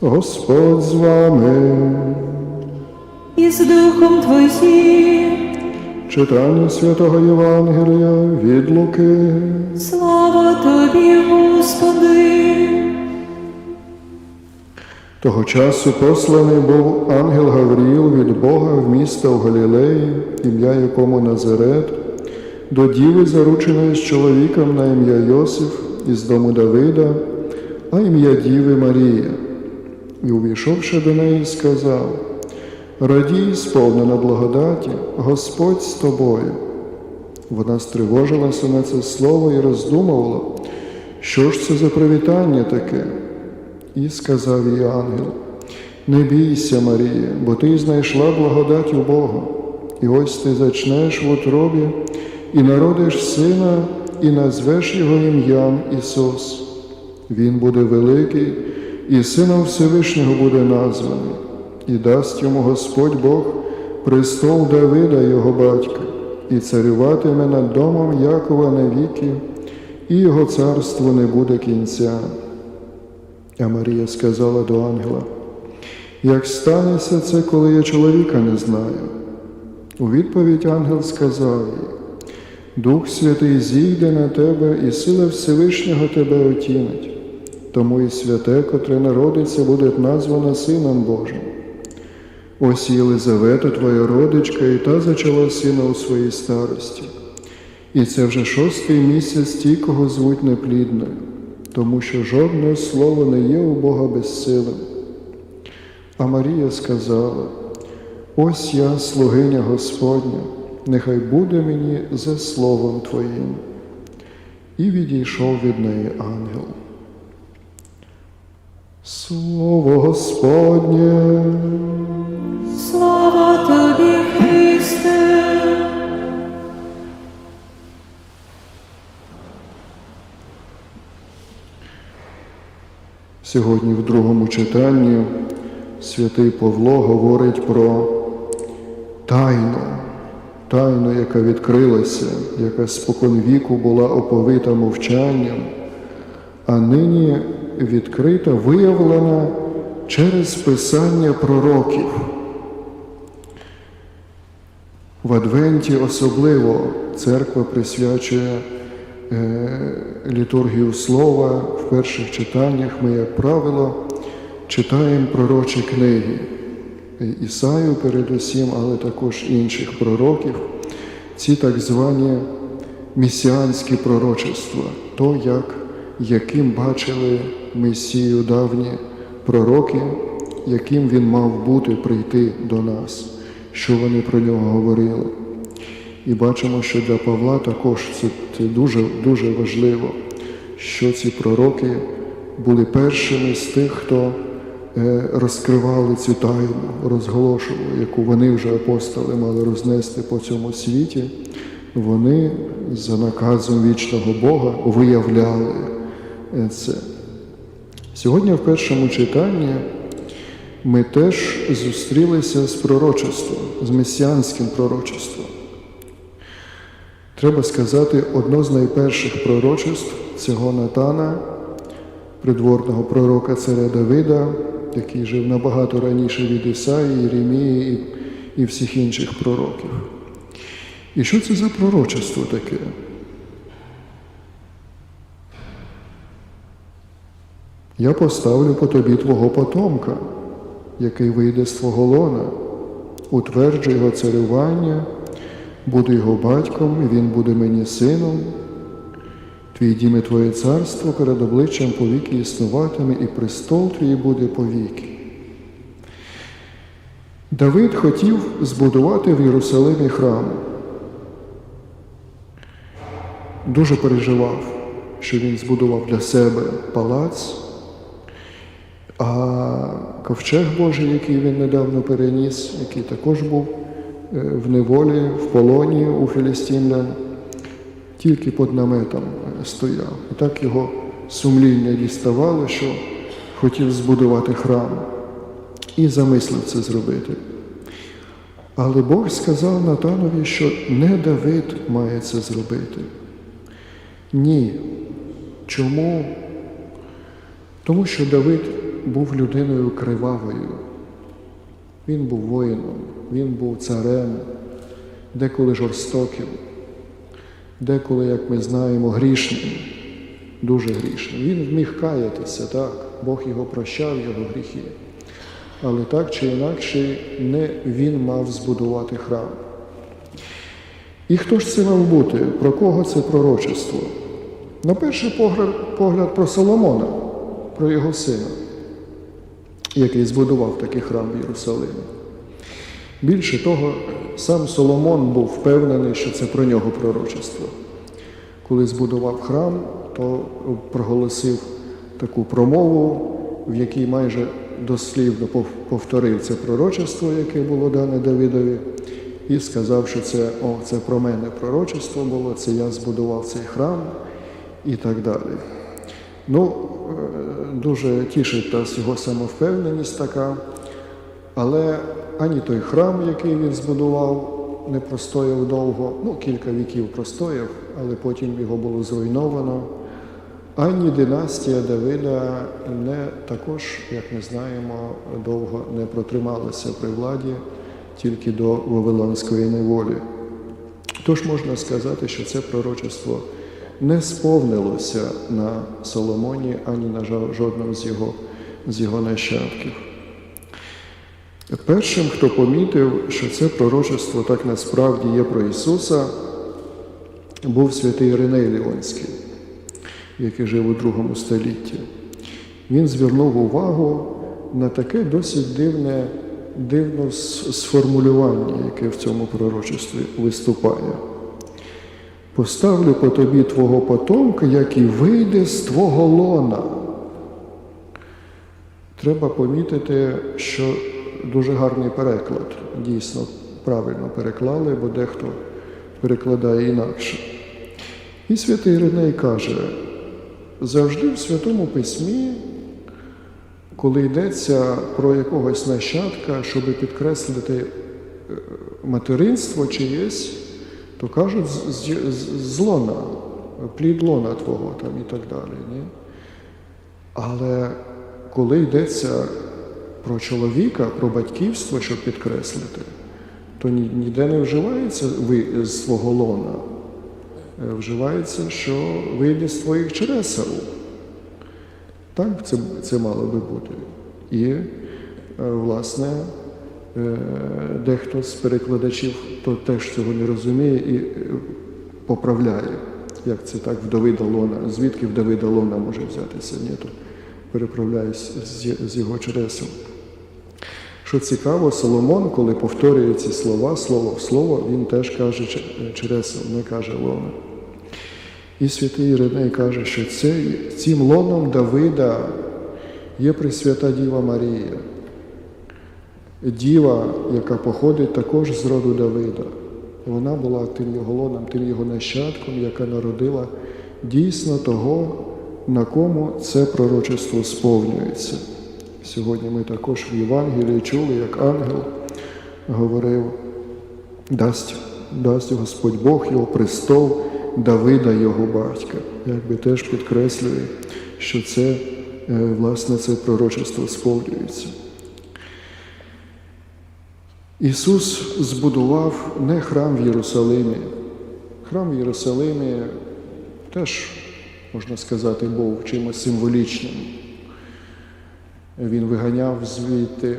Господь з вами. і з Духом Твоїм. Читання святого Євангелія від Луки. Слава Тобі, Господи! Того часу посланий був ангел Гавріл від Бога в місто в Галілеї, ім'я якому Назарет, до діви, зарученої з чоловіком на ім'я Йосиф із дому Давида, а ім'я Діви Марія. І увійшовши до неї, сказав: Радій, сповнена благодаті, Господь з тобою. Вона стривожилася на це слово і роздумувала, що ж це за привітання таке. І сказав їй ангел: Не бійся, Марія, бо ти знайшла благодать у Бога, і ось ти зачнеш в утробі і народиш сина, і назвеш його ім'ям Ісус. Він буде великий, і сином Всевишнього буде названий, і дасть йому Господь Бог престол Давида, його батька, і царюватиме над домом Якова навіки, і його царству не буде кінця. А Марія сказала до ангела, як станеться це, коли я чоловіка не знаю? У відповідь ангел сказав їй, Дух Святий зійде на тебе, і сила Всевишнього тебе отінить, тому і святе, котре народиться, буде названо Сином Божим. Ось Єлизавета, твоя родичка, і та зачала сина у своїй старості. І це вже шостий місяць ті, кого звуть неплідною тому що жодне слово не є у Бога безсилим. А Марія сказала: Ось я, слугиня Господня, нехай буде мені за словом Твоїм. І відійшов від неї ангел. Слово Господнє. Слава Тобі, Христе! Сьогодні в другому читанні святий Павло говорить про тайну, тайну, яка відкрилася, яка споконвіку була оповита мовчанням, а нині відкрита, виявлена через писання пророків. В Адвенті особливо церква присвячує е, літургію слова в перших читаннях. Ми, як правило, читаємо пророчі книги Ісаю передусім, але також інших пророків. Ці так звані місіанські пророчества, то, як, яким бачили Месію давні пророки, яким він мав бути прийти до нас, що вони про нього говорили. І бачимо, що для Павла також це, дуже, дуже важливо, що ці пророки були першими з тих, хто е, розкривали цю тайну, розголошували, яку вони вже апостоли мали рознести по цьому світі. Вони за наказом вічного Бога виявляли це. Сьогодні в першому читанні ми теж зустрілися з пророчеством, з месіанським пророчеством. Треба сказати, одно з найперших пророчеств цього Натана, придворного пророка царя Давида, який жив набагато раніше від Ісаї, Єремії і всіх інших пророків. І що це за пророчество таке? Я поставлю по тобі твого потомка, який вийде з твого лона, утверджу його царювання, буду його батьком, і він буде мені сином. Твій дім і твоє царство перед обличчям повіки існуватиме, і престол твій буде повіки. Давид хотів збудувати в Єрусалимі храм. Дуже переживав, що він збудував для себе палац, а ковчег Божий, який він недавно переніс, який також був е, в неволі, в полоні у філістимлян, тільки під наметом стояв. І так його сумління діставало, що хотів збудувати храм і замислив це зробити. Але Бог сказав Натанові, що не Давид має це зробити. Ні. Чому? Тому що Давид був людиною кривавою. Він був воїном, він був царем, деколи жорстоким, деколи, як ми знаємо, грішним, дуже грішним. Він вміг каятися, так, Бог його прощав, його гріхи. Але так чи інакше не він мав збудувати храм. І хто ж це мав бути? Про кого це пророчество? На перший погляд, погляд про Соломона, про його сина, який збудував такий храм в Єрусалимі. Більше того, сам Соломон був впевнений, що це про нього пророчество. Коли збудував храм, то проголосив таку промову, в якій майже дослівно повторив це пророчество, яке було дане Давидові, і сказав, що це, о, це про мене пророчество було, це я збудував цей храм і так далі. Ну, дуже тішить нас його самовпевненість така, але ані той храм, який він збудував, не простояв довго, ну, кілька віків простояв, але потім його було зруйновано. Ані династія Давида не також, як ми знаємо, довго не протрималася при владі тільки до Вавилонської неволі. Тож можна сказати, що це пророчество не сповнилося на Соломоні ані на жо- жодному з його, з його нащадків. Першим, хто помітив, що це пророчество так насправді є про Ісуса, був святий Іриней Ліонський, який жив у другому столітті. Він звернув увагу на таке досить дивне, дивне сформулювання, яке в цьому пророчестві виступає. Поставлю по тобі твого потомка, який вийде з твого лона. Треба помітити, що дуже гарний переклад. Дійсно правильно переклали, бо дехто перекладає інакше. І святий Іриней каже, завжди в Святому Письмі, коли йдеться про якогось нащадка, щоб підкреслити е, материнство чиєсь, то кажуть з, лона, плід лона твого там і так далі. Ні? Але коли йдеться про чоловіка, про батьківство, щоб підкреслити, то ні- ніде не вживається ви з свого лона. Е, Вживається, що вийде з твоїх чересел. Так це, це мало би бути. І, е, власне, дехто з перекладачів то теж цього не розуміє і е, поправляє, як це так в Давида Лона, звідки в Давида Лона може взятися, ні, то переправляє з, його чересел. Що цікаво, Соломон, коли повторює ці слова, слово в слово, він теж каже че- чересел, не каже лона. І святий Іриней каже, що цим лоном Давида є Пресвята Діва Марія, діва, яка походить також з роду Давида. Вона була тим його лоном, тим його нащадком, яка народила дійсно того, на кому це пророчество сповнюється. Сьогодні ми також в Євангелії чули, як ангел говорив, дасть, дасть Господь Бог його престол Давида, його батька. Якби теж підкреслює, що це, е, власне, це пророчество сповнюється. Ісус збудував не храм в Єрусалимі. Храм в Єрусалимі теж, можна сказати, був чимось символічним. Він виганяв звідти е,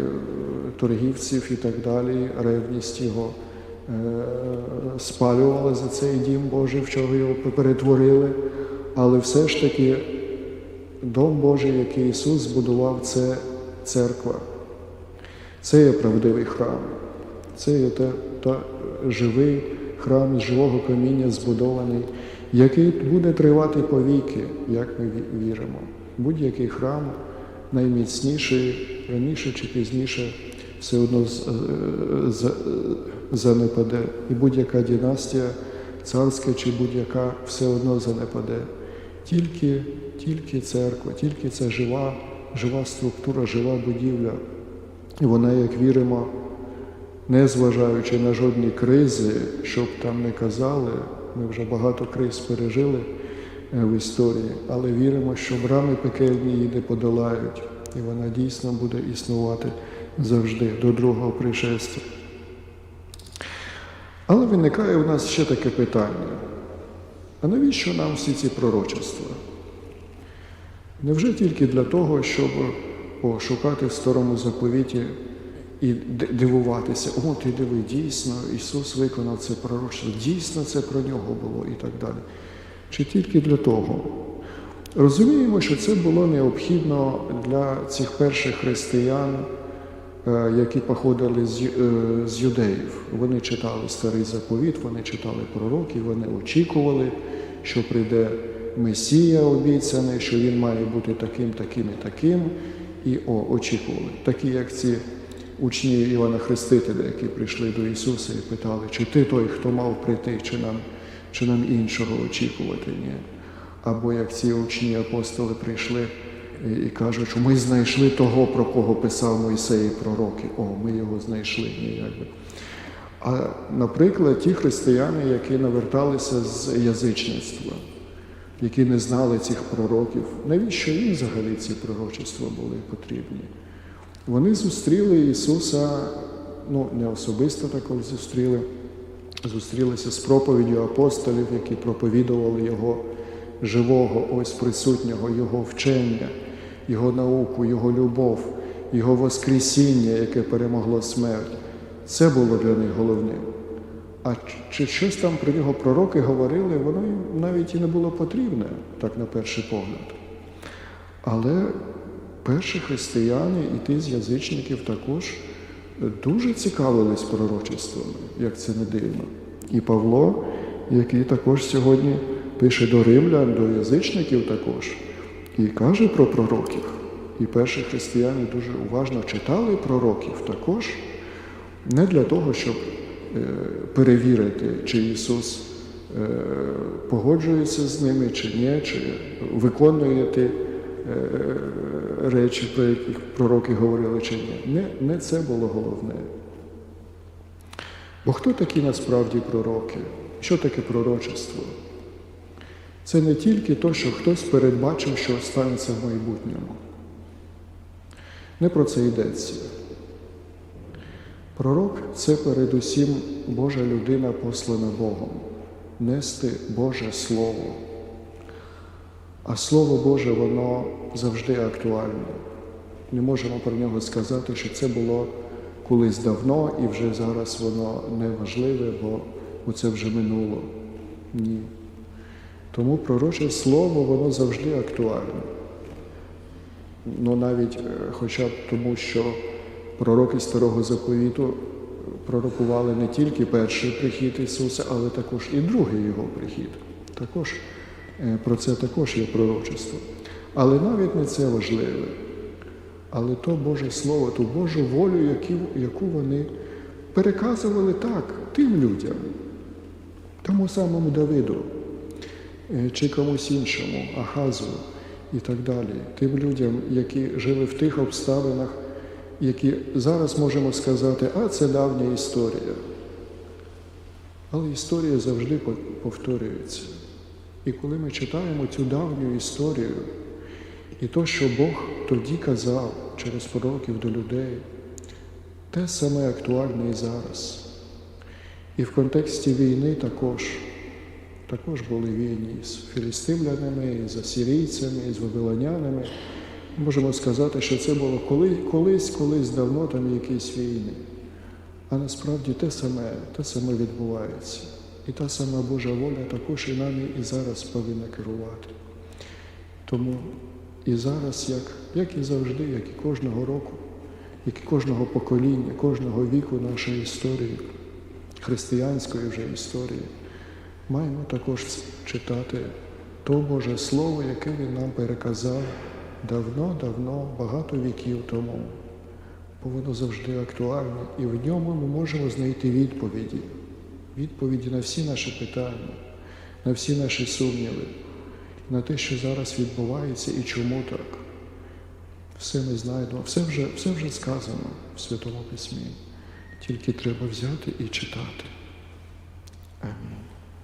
торгівців і так далі, ревність його е, спалювала за цей дім Божий, в чого його перетворили. Але все ж таки дом Божий, який Ісус збудував, це церква. Це є правдивий храм. Це є та, та живий храм з живого каміння збудований, який буде тривати повіки, як ми віримо. Будь-який храм найміцніший, раніше чи пізніше, все одно е, з- занепаде. І будь-яка династія, царська чи будь-яка, все одно занепаде. Тільки, тільки церква, тільки ця жива, жива структура, жива будівля. І вона, як віримо, не зважаючи на жодні кризи, що б там не казали, ми вже багато криз пережили е, в історії, але віримо, що брами пекельні її не подолають. і вона дійсно буде існувати завжди до другого пришестя. Але виникає у нас ще таке питання. А навіщо нам всі ці пророчества? Невже тільки для того, щоб о, шукати в старому заповіті і дивуватися, о, ти диви, дійсно, Ісус виконав це пророчество, дійсно це про нього було і так далі. Чи тільки для того? Розуміємо, що це було необхідно для цих перших християн, е, які походили е, з юдеїв. Вони читали старий заповіт, вони читали пророків, вони очікували, що прийде Месія обіцяний, що він має бути таким, таким і таким. І очікували. Такі, як ці учні Івана Хрестителя, які прийшли до Ісуса і питали, чи ти той, хто мав прийти, чи нам, чи нам іншого очікувати? Ні. Або як ці учні апостоли прийшли і, і кажуть, що ми знайшли того, про кого писав Мойсей і пророки. О, ми його знайшли. Ні, якби. А, наприклад, ті християни, які наверталися з язичництва, які не знали цих пророків, навіщо їм взагалі ці пророчества були потрібні? Вони зустріли Ісуса, ну не особисто так, зустріли, зустрілися з проповіддю апостолів, які проповідували Його живого, ось присутнього, Його вчення, Його науку, Його любов, Його Воскресіння, яке перемогло смерть. Це було для них головним. А чи щось там про нього пророки говорили, воно їм навіть і не було потрібне, так на перший погляд. Але перші християни і ті з язичників також дуже цікавились пророчествами, як це не дивно. І Павло, який також сьогодні пише до римлян, до язичників також, і каже про пророків. І перші християни дуже уважно читали пророків також, не для того, щоб перевірити, чи Ісус е, погоджується з ними, чи ні, чи виконує ті е, речі, про які пророки говорили, чи ні. Не, не це було головне. Бо хто такі насправді пророки? Що таке пророчество? Це не тільки то, що хтось передбачив, що станеться в майбутньому. Не про це йдеться. Пророк це передусім Божа людина, послана Богом, нести Боже Слово. А Слово Боже, воно завжди актуальне. Не можемо про нього сказати, що це було колись давно і вже зараз воно не важливе, бо це вже минуло. Ні. Тому пророче слово, воно завжди актуальне. Ну навіть е, хоча б тому, що пророки Старого Заповіту пророкували не тільки перший прихід Ісуса, але також і другий Його прихід. Також е, про це також є пророчество. Але навіть не це важливе. Але то Боже Слово, ту Божу волю, яку, яку вони переказували так, тим людям, тому самому Давиду, е, чи комусь іншому, Ахазу і так далі, тим людям, які жили в тих обставинах, які зараз можемо сказати, а це давня історія. Але історія завжди повторюється. І коли ми читаємо цю давню історію, і то, що Бог тоді казав через пророків до людей, те саме актуальне і зараз. І в контексті війни також, також були війни з філістимлянами, з асирійцями, і з вавилонянами. Можемо сказати, що це було коли, колись, колись давно там якісь війни. А насправді те саме, те саме відбувається. І та сама Божа воля також і нами і зараз повинна керувати. Тому і зараз, як, як і завжди, як і кожного року, як і кожного покоління, кожного віку нашої історії, християнської вже історії, маємо також читати то Боже Слово, яке Він нам переказав давно-давно, багато віків тому. Бо воно завжди актуальне, і в ньому ми можемо знайти відповіді, відповіді на всі наші питання, на всі наші сумніви, на те, що зараз відбувається і чому так. Все ми знайдемо, все вже, все вже сказано в Святому Письмі. Тільки треба взяти і читати. Амінь.